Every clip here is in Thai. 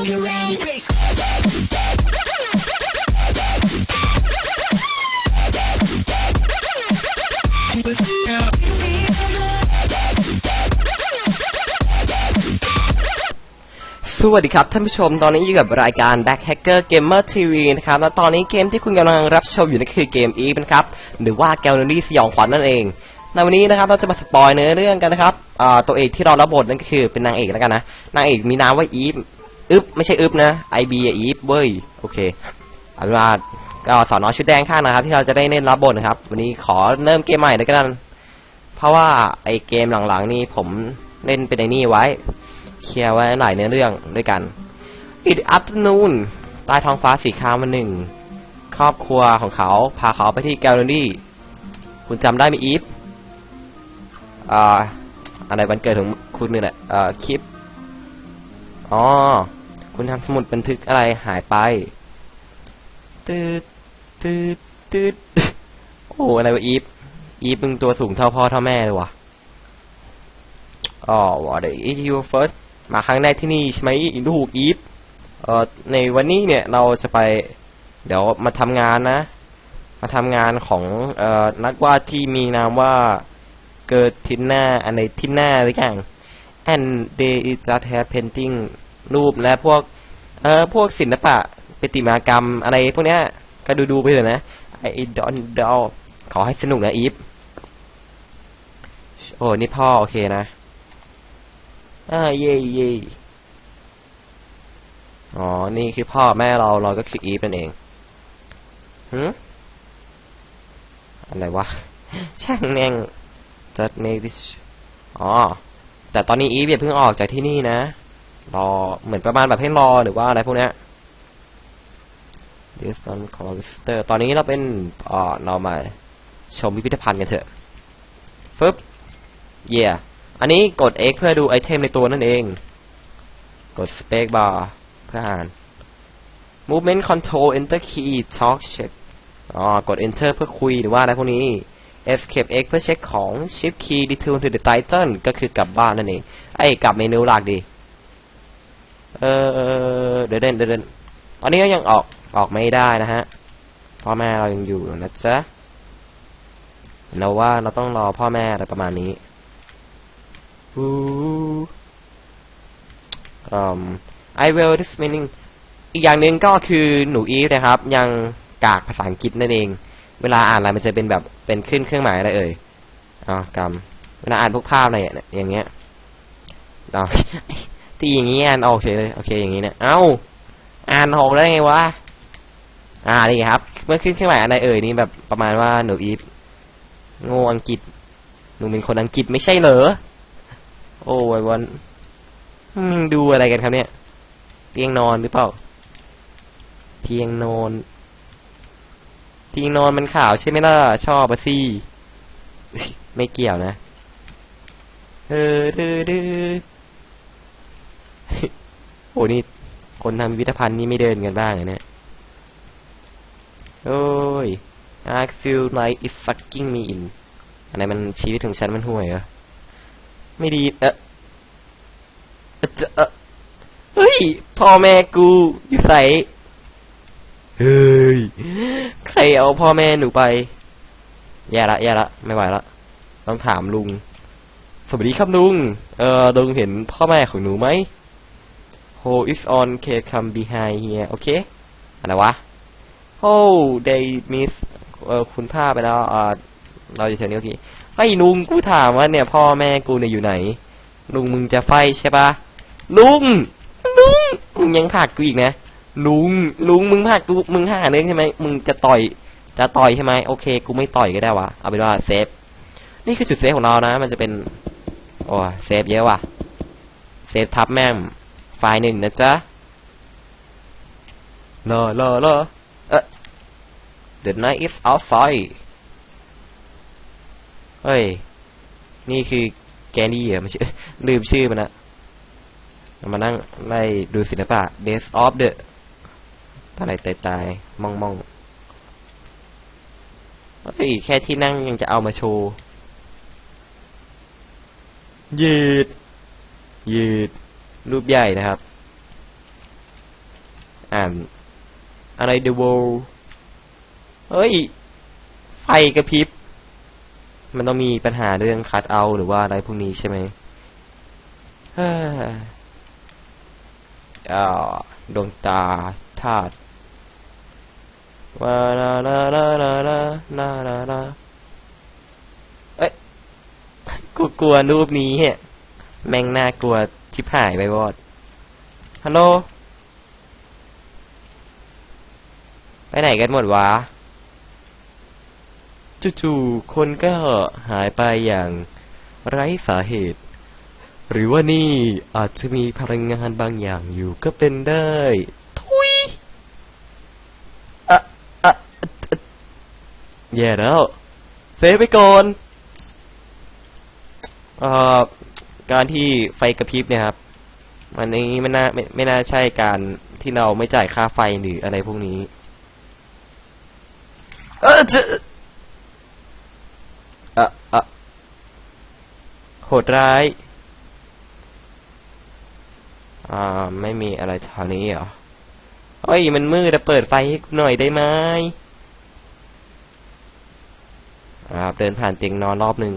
สวัสดีครับท่านผู้ชมตอนนี้อยู่กับรายการ Back Hacker Gamer TV นะครับและตอนนี้เกมที่คุณกำลังรับชมอยู่นั่นคือเกม e นะครับหรือว่าแกลลี่สยองขวัญนั่นเองในวันนี้นะครับเราจะมาสปอยเนื้อเรื่องกันนะครับตัวเอกที่เรารับบทนั่นก็คือเป็นนางเอกแล้วกันนะนางเอกมีนามว่าอีฟ อึบไม่ใช่อึบนะไอบีอีฟเว้ยโอเคเอาเป็นว่าก็สอนน้องชุดแดงข้างนะครับ ที่เราจะได้เล่นรับบทนะครับ วันนี้ขอเริ่มเกมใหม่เลยกันเพราะว่าไอเกมหลังๆนี่ผมเล่นเป็นไอ้นี่ไว้ เคลียร์ไว้หลายเนื้อเรื่องด้วยกัน It afternoon ใต้ท้องฟ้าสีครามวันหนึ่ง ครอบครัวของเขาพาเขาไปที่แกลเลอรี่ คุณจำได้ไหมอีฟอ่าอะไรวันเกิดของคุณนี่แหละเอ่อคลิปอ๋อ คุณทำสมุดบันทึกอะไรหายไปตืดตืดตืดโอ้อะไรวะอีฟอีฟมึงตัวสูงเท่าพ่อเท่าแม่เลยวะอ๋อ what is your first มาครั้งแรกที่นี่ใช่ไหมลูกอีฟเอ่อในวันนี้เนี่ยเราจะไป เดี๋ยวมาทำงานนะ มาทำงานของเอ่อนักวาดที่มีนามว่าเกิดทินหน้าอะไรทินหน้าหรือยัง and they just have painting รูปและพวกเอ่อพวกศิลปะประติมากรรมอะไรพวกเนี้ยก็ดูดูๆไปเถอะนะไอ้ดอนดอลขอให้สนุกนะอีฟโอ้นี่พ่อโอเคนะอ่าเย่เย่อ๋อ นี่คือพ่อแม่เราเราก็คืออีฟนั่นเองหืมอะไรวะ ช่างแน่ง just make this อ๋อ แต่ตอนนี้อีฟอย่าเพิ่งออกจากที่นี่นะ รอเหมือนประมาณแบบให้รอหรือว่าอะไรพวกเนี้ย this one c o l s t e r ตอนนี้เราเป็นอ่อเรามาชมพิพิธภัณฑ์กันเถอะฟึบเย่อันนี้กด X เพื่อดูไอเทมในตัวนั่นเอง กด Space Bar เพื่ออ่าน Movement Control Enter Key Talk Check อ๋อกด Enter เพื่อคุยหรือว่าอะไรพวกนี้ Escape X เพื่อเช็คของ Shift Key Return to the Title ก็คือกลับบ้านนั่นเอง ไอ้กลับเมนูหลักดี เออเดินเดินเดินตอนนี้ก็ยังออกออกไม่ได้นะฮะพ่อแม่เรายังอยู่นะจ๊ะเราว่าเราต้องรอพ่อแม่อะไรประมาณนี้ Ooh. um I will this meaning อีกอย่างหนึ่งก็คือหนูอีฟนะครับ ยังกากภาษาอังกฤษนั่นเอง เวลาอ่านอะไรมันจะเป็นแบบเป็นขึ้นเครื่องหมายอะไรเอ่ยอ๋อกำเวลาอ่านพวกภาพอะไรอย่างเงี้ยอ๋อ ที่อย่างงี้อ่านออกเฉยเลยโอเคอย่างงี้เนี่ยเอ้าอ่านออกได้ไงวะอ่านี่ครับ เมื่อขึ้นเครื่องหมายอะไรเอ่ยนี่แบบประมาณว่าหนูอีฟโง่อังกฤษหนูเป็นคนอังกฤษไม่ใช่เหรอโอ้ยวันมึงดูอะไรกันครับเนี่ย เตียงนอนหรือเปล่า เตียงนอนเตียงนอนมันขาวใช่ไหมล่ะชอบอะสิไม่เกี่ยวนะเออดือดือ โอ้นี่คนทำพิพิธภัณฑ์นี่ไม่เดินกันบ้างเหรอเนี่ยโอ้ย I feel like it's sucking me in อะไรมันชีวิตของฉันมันห่วยเหรอ ไม่ดีเออเออจะเออเฮ้ย พ่อแม่กูอยู่ใสเฮ้ย ใครเอาพ่อแม่หนูไป แย่ละแย่ละ ไม่ไหวละ ต้องถามลุง สวัสดีครับลุง เออลุงเห็นพ่อแม่ของหนูไหม Who is on can come behind here โอเคอะไรวะ Oh they miss เออคุณพลาดไปแล้วอ่าเราอยู่แถวนี้โอเคไอ้ลุงกูถามว่าเนี่ยพ่อแม่กูเนี่ยอยู่ไหน ลุงมึงจะไฟใช่ปะลุง ลุงมึงยังผลักกูอีกนะลุงลุงมึงผลักกูมึงห่าเรื่องใช่ไหมมึงจะต่อยจะต่อยใช่ไหมโอเค กูไม่ต่อยก็ได้วะเอาเป็นว่าเซฟนี่คือจุดเซฟของเรานะ มันจะเป็น โอ้เซฟเยอะว่ะเซฟทับแม่ง ไฟล์หนึ่งนะจ๊ะรอรอรอเออ The night is outside เฮ้ย นี่คือแกนี่เหรอมันชื่อลืมชื่อมันนะมานั่งไล่ดูศิลปะ Days of the อะไรตายตายๆมองมองเฮ้ยแค่ที่นั่งยังจะเอามาโชว์ยืดยืด รูปใหญ่นะครับ อ่านอะไร The World เฮ้ย ไฟกระพริบ มันต้องมีปัญหาเรื่องคัดเอาหรือว่าอะไรพวกนี้ใช่ไหมเฮ้ยอ่าดวงตาธาตุวาลาลาลาลาลาลาลาลาเอ้ยกูกลัวรูปนี้แม่งน่ากลัว ชิบหายไปวอดฮัลโหล ไปไหนกันหมดวะ จู่ๆ คนก็หายไปอย่างไร้สาเหตุ หรือว่านี่อาจจะมีพลังงานบางอย่างอยู่ก็เป็นได้ ทุยอะอะอะแย่แล้ว เซฟไปก่อน เอ่อ การที่ไฟกระพริบเนี่ยครับมันนี้ไม่น่าไม่ไม่น่าใช่การที่เราไม่จ่ายค่าไฟหรืออะไรพวกนี้ เออจะอะอะโหดร้าย อ่า ไม่มีอะไรแถวนี้เหรอเฮ้ย มันมืดอะเปิดไฟให้หน่อยได้ไหมครับ เดินผ่านเตียงนอนรอบหนึ่ง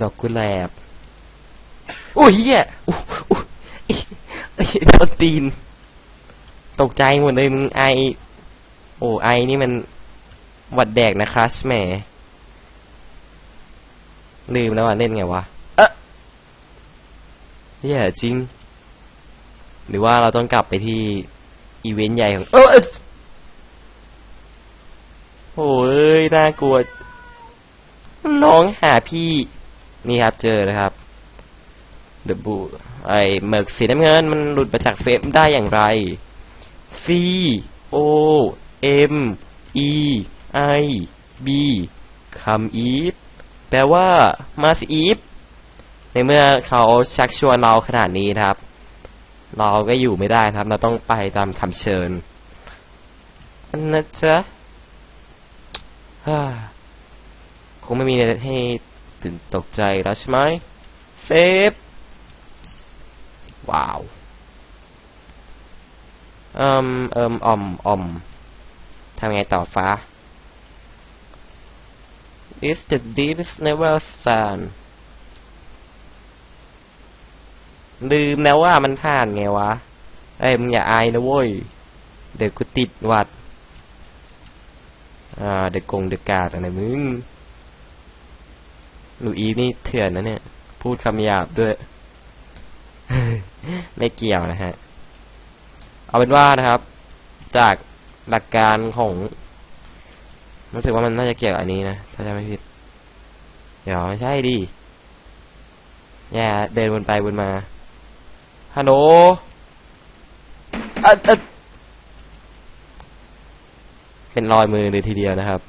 ดอกกุหลาบโอ้ยเหี้ยอู้อู้ไอ้โดนตีน ตกใจหมดเลยมึงไอ โอ้ไอนี่มันหวัดแดกนะครัชแหมลืมแล้วว่าเล่นไงวะ เอ๊ะแย่จริง หรือว่าเราต้องกลับไปที่ อีเวนต์ใหญ่ของ เออเออโอ้ยน่ากลัว น้องหาพี่ นี่ครับเจอนะครับเดบูไอหมึกสีน้ำเงินมันหลุดมาจากเฟซได้อย่างไร C O M E I B คำอีฟแปลว่ามาสอีฟในเมื่อเขาชักชวนเราขนาดนี้นะครับ เราก็อยู่ไม่ได้นะครับ เราต้องไปตามคำเชิญอันนะจ๊ะคงไม่มีอะไรให้ ตื่นตกใจแล้วใช่ไหมเซฟ ว้าวเอิมเอิมอ่มอ่อมทำไงต่อฟ้า Is the deepest never sun ลืมแล้วว่ามันผ่านไงวะ เอ้ยมึงอย่าอายนะเว้ย เดี๋ยวกูติดวัด อ่า เด็กกงเด็กกาดอะไรมึง หนูอีฟนี่เถื่อนนะเนี่ย พูดคำหยาบด้วย ไม่เกี่ยวนะฮะ เอาเป็นว่านะครับ จากหลักการของรู้สึกว่ามันน่าจะเกี่ยวกับอันนี้นะ ถ้าจำไม่ผิด เดี๋ยวไม่ใช่ดิแย่เดินวนไปวนมาฮัลโหลเป็นรอยมือเลยทีเดียวนะครับ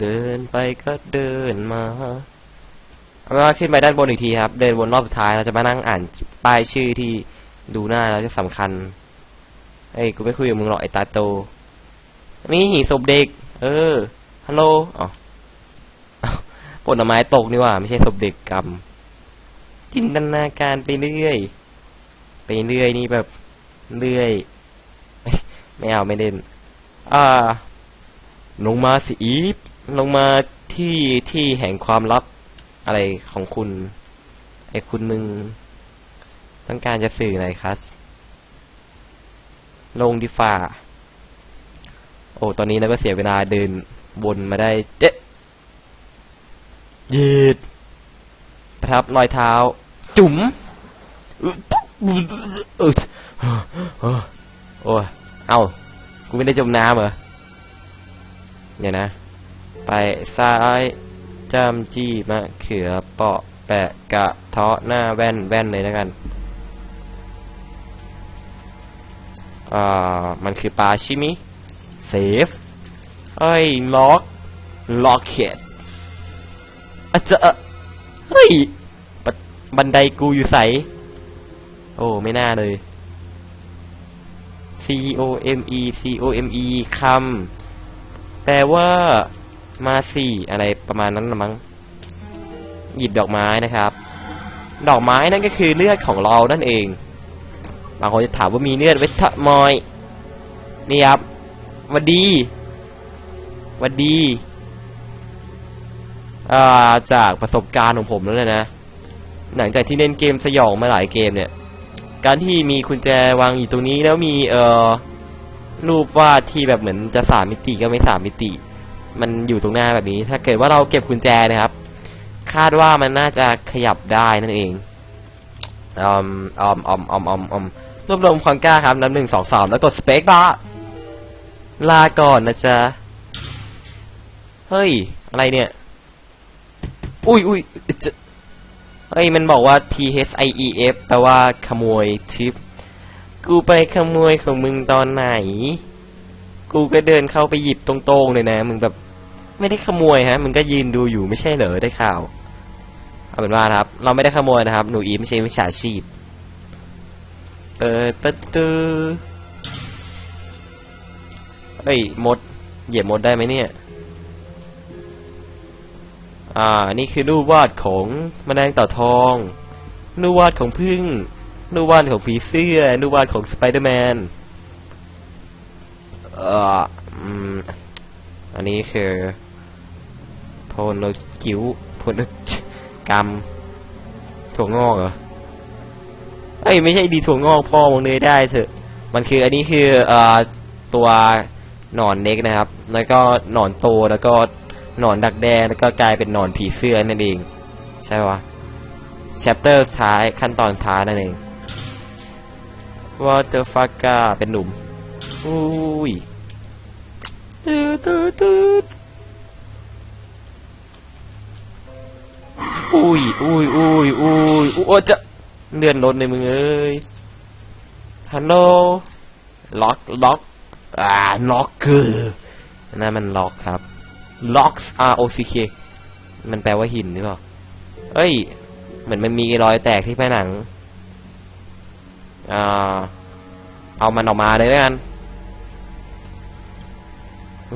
เดินไปก็เดินมาเอาเป็นว่าขึ้นไปด้านบนอีกทีครับ เดินวนรอบสุดท้ายเราจะมานั่งอ่านป้ายชื่อที่ดูหน้าแล้วจะสำคัญเอ้ยกูไม่คุยกับมึงหรอกไอ้ตาโตนี่หีศพเด็ก เออฮัลโหลอ๋อผลไม้ตกนี่ว่า ไม่ใช่ศพเด็กกรรมจินตนาการไปเรื่อย ไปเรื่อยนี่แบบเรื่อย ไม่เอาไม่เล่น อ่าลงมาสิอีฟ ลงมาที่ที่แห่งความลับอะไรของคุณ ไอ้คุณมึง ต้องการจะสื่ออะไรครับลงดีฝ่า โอ้ ตอนนี้เราก็เสียเวลาเดินวนมาได้เจ๊ยืดประทับรอยเท้า จุ๋มเออเออโอ้ยเอ้ากูไม่ได้จมน้ำเหรอเดี๋ยนะ ไปซ้ายจำจี้มะเขือเปาะแปะกะเทาะหน้าแว่นแว่นเลยแล้วกันอ่ามันคือปลาชิมิเซฟเอ้ยล็อกล็อกเข็ดอาจจะเฮ้ยบบันไดกูอยู่ใส โอ้ ไม่น่าเลย C O M E C O M E คำแปลว่า มาสี่อะไรประมาณนั้นละมั้งหยิบดอกไม้นะครับ ดอกไม้นั่นก็คือเลือดของเรานั่นเอง บางคนจะถามว่ามีเลือดไว้ทำไมนี่ครับวัดดีวัดดีอ่าจากประสบการณ์ของผมแล้วเนยนะ หลังจากที่เล่นเกมสยองมาหลายเกมเนี่ย การที่มีกุญแจวางอยู่ตรงนี้แล้วมีเอ่อรูปวาดที่แบบเหมือนจะสามมิติก็ไม่สามมิติ มันอยู่ตรงหน้าแบบนี้ ถ้าเกิดว่าเราเก็บกุญแจนะครับ คาดว่ามันน่าจะขยับได้นั่นเองอมอมอมอมอมอมรวบรวมความกล้าครับนับหนึ่งสองสามแล้วกดสเปคบาร์ลาก่อนนะจ๊ะ เฮ้ย อะไรเนี่ย อุ้ยอุ้ยจะเฮ้ย มันบอกว่า T H I E F แปลว่าขโมยทิป กูไปขโมยของมึงตอนไหน กูก็เดินเข้าไปหยิบตรงๆเลยนะ มึงแบบ ไม่ได้ขโมยฮะมึงก็ยืนดูอยู่ไม่ใช่เหรอได้ข่าว เอาเป็นว่านะครับ เราไม่ได้ขโมยนะครับ หนูอีไม่ใช่มิจฉาชีพ เปิดประตูเอ้ยมด เหยียบมดได้ไหมเนี่ย อ่า นี่คือรูปวาดของแมลงเต่าทอง รูปวาดของพึ่ง รูปวาดของผีเสื้อ รูปวาดของสไปเดอร์แมน เอ่ออืมอันนี้คือ โพนกิวพนกรรมถั่วงอกเหรอเอ้ยไม่ใช่ดีถั่วงอกพ่อมึงเลยได้เถอะ มันคืออันนี้คือเอ่อตัวหนอนเน็กนะครับ แล้วก็หนอนโตแล้วก็หนอนดักแด้แล้วก็กลายเป็นหนอนผีเสื้อนั่นเอง ใช่ปะ chapter ท้ายขั้นตอนท้ายนั่นเอง water f u c k a เป็นหนุ่มอุ้ยตืดตืด อุ้ยอุ้ยอุ้ยอุ้ยอุ้โอ้จะเลื่อนรถในมึงเอ้ยฮัลโหลล็อกล็อกอ่าล็อกคือนั่นมันล็อกครับ locks R O C K มันแปลว่าหินหรือเปล่าเอ้ย เหมือนมันมีรอยแตกที่ผนังอ่าเอามันออกมาเลยแล้วกัน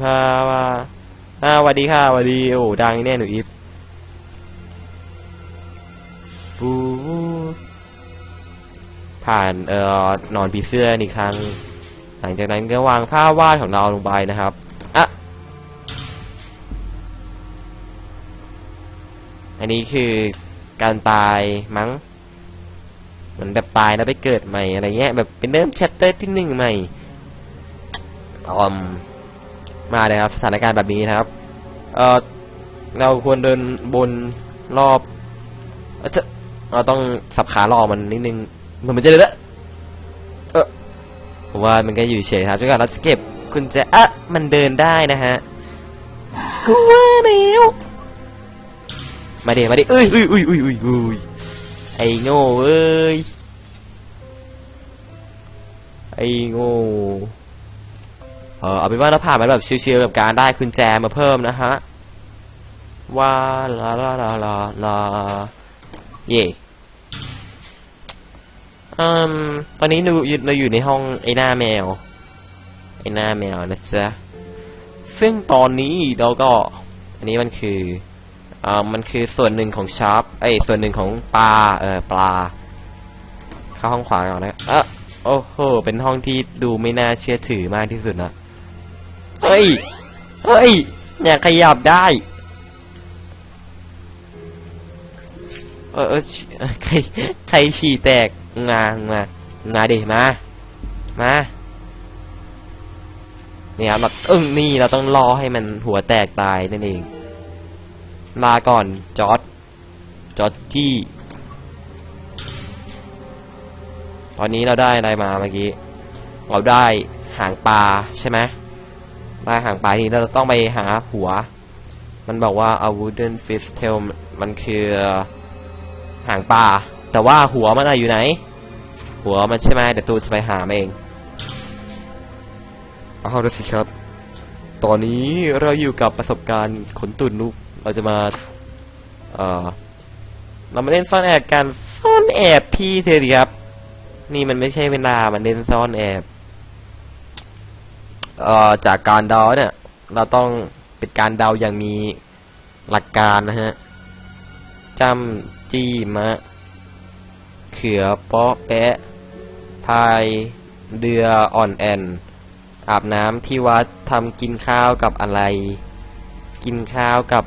ว่าว่าอ่าสวัสดีค่ะสวัสดี โอ้ดังแน่หนูอีฟ ปูผ่านเอ่อนอนผีเสื้ออีกครั้ง หลังจากนั้นก็วางผ้าวาดของเราลงไปนะครับอะอันนี้คือการตายมั้งเหมือนแบบตายแล้วไปเกิดใหม่อะไรเงี้ยแบบเป็นเริ่มแชปเตอร์ที่หนึ่งใหม่ออมมาเลยครับสถานการณ์แบบนี้นะครับ เออเราควรเดินบนรอบอจะ เราต้องสับขารอมันนิดนึงเหมือนมันจะเดินละเออผมว่ามันก็อยู่เฉยครับจนกว่าเราจะเก็บคุณจะอะมันเดินได้นะฮะกูว่าแล้วมาเดี๋ยวมาดิเอ้ยอุ้ยเอ้ยเอ้ยเอ้ยเอ้ยไอ้โง่เอ้ยไอ้โง่เออเอาเป็นว่าเราผ่านมาแบบชิวๆกับการได้คุณแจมาเพิ่มนะฮะว่าลาลาลาลาลา เย่อืมตอนนี้เราอยู่เราอยู่ในห้องไอ้หน้าแมว ไอ้หน้าแมวนะจ๊ะ ซึ่งตอนนี้เราก็ อันนี้มันคืออ่ามันคือส่วนหนึ่งของชาร์ปเอ้ยส่วนหนึ่งของปลา เออปลา เข้าห้องขวาก่อนนะอะโอ้โห เป็นห้องที่ดูไม่น่าเชื่อถือมากที่สุดนะ เฮ้ย เฮ้ยอยากขยับได้ เออเออใครใครฉี่แตกงางางาดิมา มาเนี่ยครับแบบอิ้งนี่เราต้องรอให้มันหัวแตกตายนั่นเอง ลาก่อนจอร์ดจอร์ดจี้ตอนนี้เราได้อะไรมาเมื่อกี้เราได้หางปลาใช่ไหมได้หางปลาทีนี้เราต้องไปหาหัว มันบอกว่า a wooden fish tail มันคือ หางปลาแต่ว่าหัวมันอะอยู่ไหน หัวมันใช่ไหมเดี๋ยวตูนจะไปหามาเองเอาละสิครับ ตอนนี้เราอยู่กับประสบการณ์ขนตุนนุกเราจะมา เอ่อเรามาเล่นซ่อนแอบกันซ่อนแอบพี่เธอดีครับ นี่มันไม่ใช่เวลามันเล่นซ่อนแอบเอ่อจากการเดาเนี่ย เราต้องเป็นการเดาอย่างมีหลักการนะฮะ จำจี้มะ เขือเปาะแปะพายเรืออ่อนแอน อาบน้ำที่วัดทำกินข้าวกับอะไร กินข้าวกับ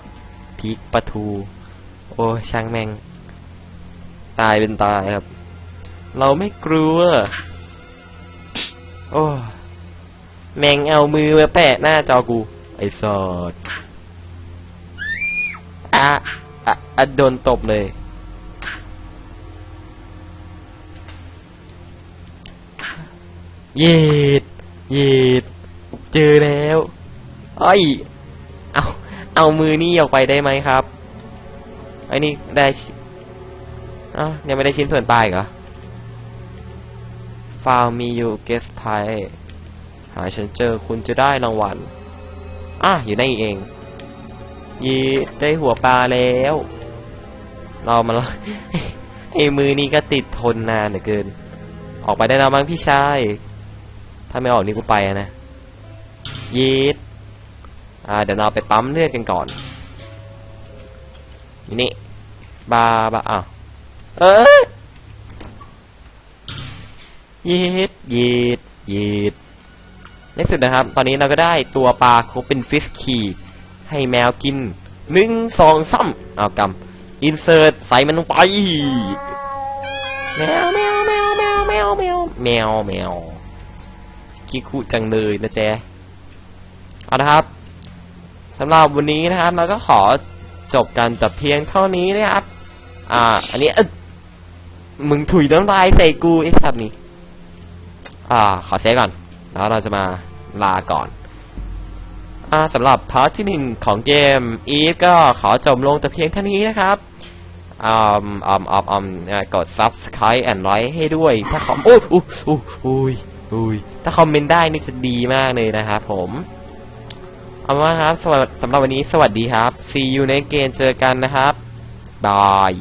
พริกปลาทู โอ้ช่างแม่ง ตายเป็นตายครับ เราไม่กลัว โอ้ แมงเอามือมาแปะหน้าจอกู ไอ้สอด อะ อะอะโดนตบเลย เย็ดเย็ดเจอแล้วอ้ยเอาเอามือนี่ออกไปได้ไหมครับไอ้นี่ได้เอ้ายังไม่ได้ชิ้นส่วนปลายเหรอฟาวมีอยู่เกสไพหาฉันเจอคุณจะได้รางวัลอะอยู่ในเอง ยีได้หัวปลาแล้ว เรามาแล้วไอ้มือนี้ก็ติดทนนานเหลือเกิน ออกไปได้แล้วมั้งพี่ชาย ถ้าไม่ออกนี่กูไปนะยีดอ่าเดี๋ยวเราไปปั๊มเลือดกันก่อนนี่บาบาอ้าวเออยีดยีดยีดในสุดนะครับ ตอนนี้เราก็ได้ตัวปลาเขาเป็นฟิสคี ให้แมวกินหนึ่งสองซ้ำเอากำอินเสิร์ตใส่มันลงไปแมวแมวแมวแมวแมวแมวแมวแมวคิคุจังเลยนะแจเอาละครับสำหรับวันนี้นะครับ เราก็ขอจบกันแต่เพียงเท่านี้นะครับ อ่า อันนี้เอ้ยมึงถุยน้ำลายใส่กูไอ้สัตว์นี่อ่า ขอเซฟก่อน แล้วเราจะมาลาก่อน สำหรับพาร์ทที่หนึ่งของเกม Eve ก็ขอจบลงแต่เพียงเท่านี้นะครับอ่าอ่าอ่าอ่ากด subscribe and like ให้ด้วยถ้าคอมโอ้ยอุ้ยอุ้ยอุ้ยถ้าคอมเมนต์ได้นี่จะดีมากเลยนะครับผมเอาว่าครับสำหรับสำหรับวันนี้สวัสดีครับ see you ในเกมเจอกันนะครับบาย